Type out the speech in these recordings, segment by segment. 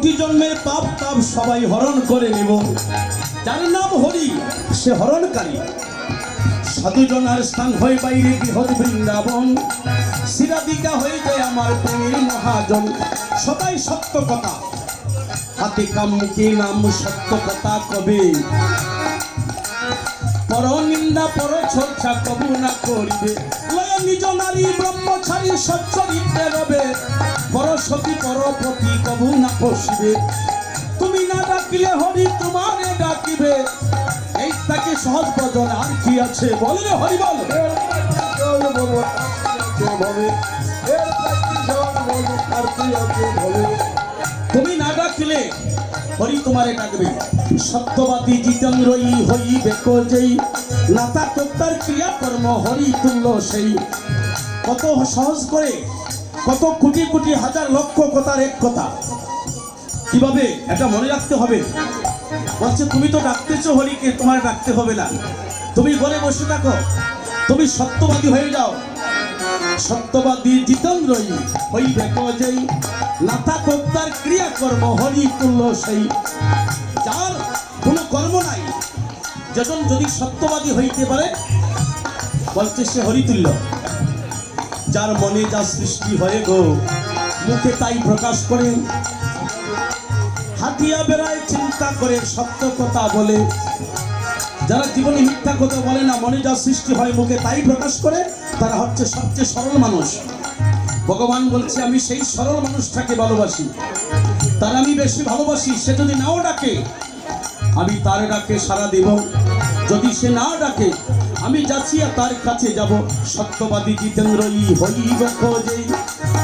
কোটি জন্মের পাপ তাপ সবাই হরণ করে নেব। যার নাম হরি, সে হরণকারী। সাধুজনার স্থান হয়ে বাইরে বৃহৎ বৃন্দাবন। শিরাদিকা হয়ে যায় আমার প্রেমের মহাজন। সবাই সত্য কথা। হাতে কাম নাম সত্য কথা কবে? পর নিন্দা, পর চর্চা কবু না করিবে। নিজ নারী ব্রহ্মচারী সচ্চরিত্রে রবে পর পরপতি কবু না পশিবে তুমি না ডাকিলে হরি তোমারে ডাকিবে। এই তাকে সহজ বদন আর কি আছে? বল রে হরি বল। তুমি না ডাকিলে হরি তোমারে ডাকবে। সত্যবাদী জিতেন্দ্রই হইবে যেই। নাতা তোত্তার ক্রিয়াকর্ম হরি তুল্য সেই। কত সহজ করে, কত কোটি কোটি হাজার লক্ষ কথার এক কথা। কীভাবে? এটা মনে রাখতে হবে। বলছে, তুমি তো ডাকতেছো হরিকে, তোমার ডাকতে হবে না। তুমি ঘরে বসে থাকো। তুমি সত্যবাদী হয়ে যাও। সত্যবাদী জিতেন্দ্রই হইবে যেই। নাথা কর্তার ক্রিয়াকর্ম হরি তুল্য সেই। যার কোনো কর্ম নাই যখন যদি সত্যবাদী হইতে পারে, বলছে সে হরিতুল্য। যার মনে যা সৃষ্টি হয়ে গো, মুখে তাই প্রকাশ করে। হাতিয়া বেড়ায় চিন্তা করে সত্য কথা বলে। যারা জীবনে মিথ্যা কথা বলে না, মনে যা সৃষ্টি হয় মুখে তাই প্রকাশ করে, তারা হচ্ছে সবচেয়ে সরল মানুষ। ভগবান বলছে, আমি সেই সরল মানুষটাকে ভালোবাসি। তার আমি বেশি ভালোবাসি, সে যদি নাও ডাকে আমি তার ডাকে সারা দেব। যদি সে না ডাকে, আমি যাচ্ছি আর তার কাছে যাব। সত্যবাদী জিতেন্দ্রই হইব খোঁজেই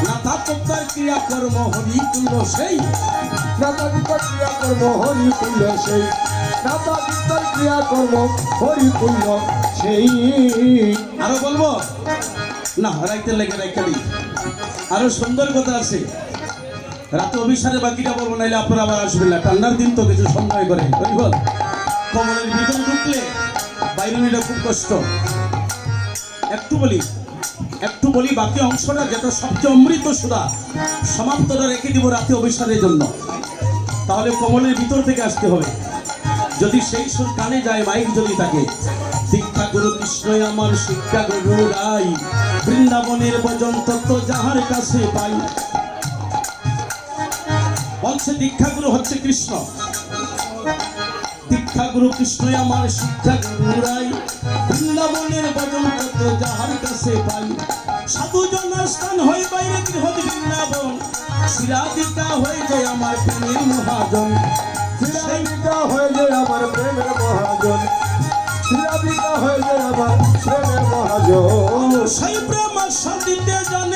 না তার ক্রিয়া কর্ম হরি তুল্য সেই। না তার ক্রিয়াকর্ম হরি তুল সেই। আরও বলব? না, রাইতে লেগে রাইতে আরও সুন্দর কথা আছে। রাতে অভিসারে বাকিটা বলব, নাইলে আপনারা আবার আসবেন না। ঠান্ডার দিন তো কিছু সন্দেহ করে। কমলের ভিতরে ঢুকলে বাইরে নিলে খুব কষ্ট। একটু বলি একটু বলি, বাকি অংশটা যেটা সবচেয়ে অমৃত সুরা সমাপ্তটা রেখে দিব রাতে অভিসারের জন্য। তাহলে কমলের ভিতর থেকে আসতে হবে। যদি সেই সুর কানে যায়, মাইক যদি থাকে শিক্ষা গুরু কৃষ্ণই আমার শিক্ষা গুরু রাই বৃন্দাবনের তত্ত্ব যাহার কাছে পাই বলছে দীক্ষা গুরু হচ্ছে কৃষ্ণ। দীক্ষা গুরু কৃষ্ণই আমার শিক্ষা গুরু রাই বৃন্দাবনের ভজন তত্ত্ব যাহার কাছে পাই। সাধু জনার স্থান হয়ে বাইরে গৃহদ বৃন্দাবন। শিরাদিকা হয়ে যায় আমার প্রেমের মহাজন। শ্রীরাধিকা হয়ে যায় আমার প্রেমের মহাজন। শ্রীরাধিকা হয়ে যায় আমার প্রেমের মহাজন। সেই প্রেম শান্তিতে জানে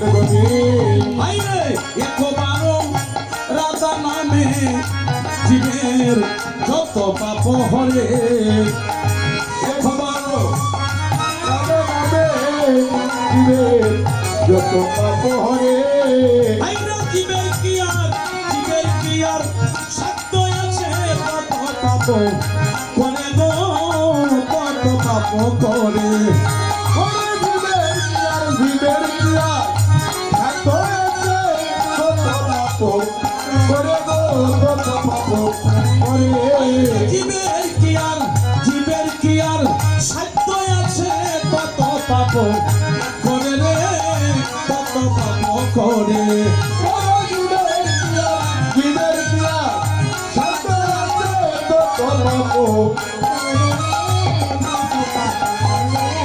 রাধা নামের গনি। একবারও রাধা নামে জীবের যত পাপ হলে একবারও রাধা নামে জীবের যত পাপ হরে আইরে জীবের কি আর জীবের কি আর সত্য আছে কত পাপ করে গো কত পাপ করে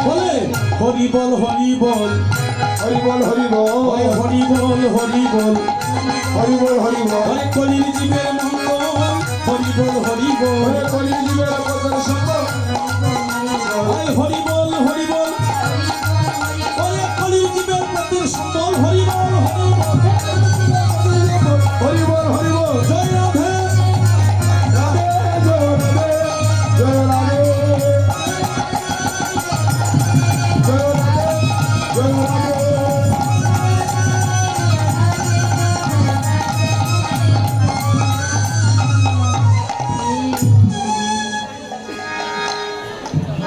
বলে হরি বল হরি বল। হরি বল হরি বল। হরি বল হরি বল। হরি বল হরি বল। ওরে কলির জীবের মঙ্গল। হরি বল হরি বল। ওরে কলি জীবের পতন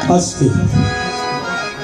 Assistir.